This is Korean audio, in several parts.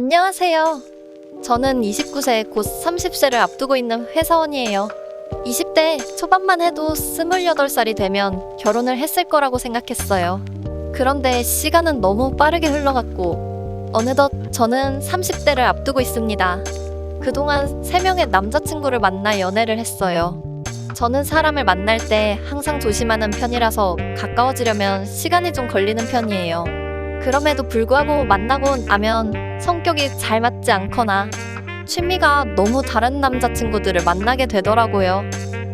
안녕하세요. 저는 29세 곧 30세를 앞두고 있는 회사원이에요. 20대 초반만 해도 28살이 되면 결혼을 했을 거라고 생각했어요. 그런데 시간은 너무 빠르게 흘러갔고 어느덧 저는 30대를 앞두고 있습니다. 그동안 3명의 남자친구를 만나 연애를 했어요. 저는 사람을 만날 때 항상 조심하는 편이라서 가까워지려면 시간이 좀 걸리는 편이에요. 그럼에도 불구하고 만나고 나면 성격이 잘 맞지 않거나 취미가 너무 다른 남자친구들을 만나게 되더라고요.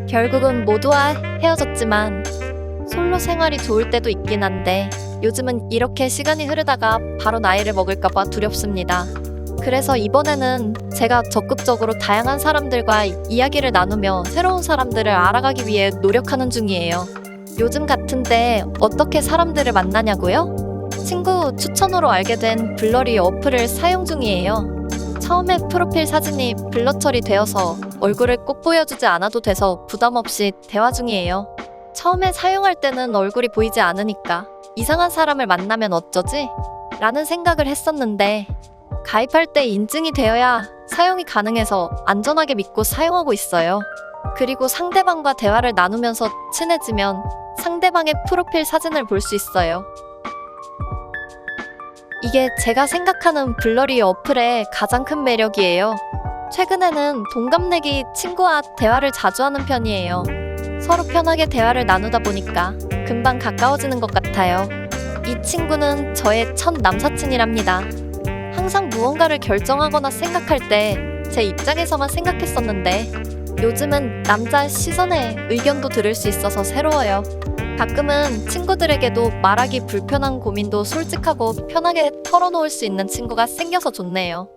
결국은 모두와 헤어졌지만 솔로 생활이 좋을 때도 있긴 한데 요즘은 이렇게 시간이 흐르다가 바로 나이를 먹을까봐 두렵습니다. 그래서 이번에는 제가 적극적으로 다양한 사람들과 이야기를 나누며 새로운 사람들을 알아가기 위해 노력하는 중이에요. 요즘 같은데 어떻게 사람들을 만나냐고요? 친구 추천으로 알게 된 블러리 어플을 사용 중이에요. 처음에 프로필 사진이 블러 처리되어서 얼굴을 꼭 보여주지 않아도 돼서 부담 없이 대화 중이에요. 처음에 사용할 때는 얼굴이 보이지 않으니까 이상한 사람을 만나면 어쩌지? 라는 생각을 했었는데 가입할 때 인증이 되어야 사용이 가능해서 안전하게 믿고 사용하고 있어요. 그리고 상대방과 대화를 나누면서 친해지면 상대방의 프로필 사진을 볼 수 있어요. 이게 제가 생각하는 블러리 어플의 가장 큰 매력이에요. 최근에는 동갑내기 친구와 대화를 자주 하는 편이에요. 서로 편하게 대화를 나누다 보니까 금방 가까워지는 것 같아요. 이 친구는 저의 첫 남사친이랍니다. 항상 무언가를 결정하거나 생각할 때 제 입장에서만 생각했었는데 요즘은 남자 시선의 의견도 들을 수 있어서 새로워요. 가끔은 친구들에게도 말하기 불편한 고민도 솔직하고 편하게 털어놓을 수 있는 친구가 생겨서 좋네요.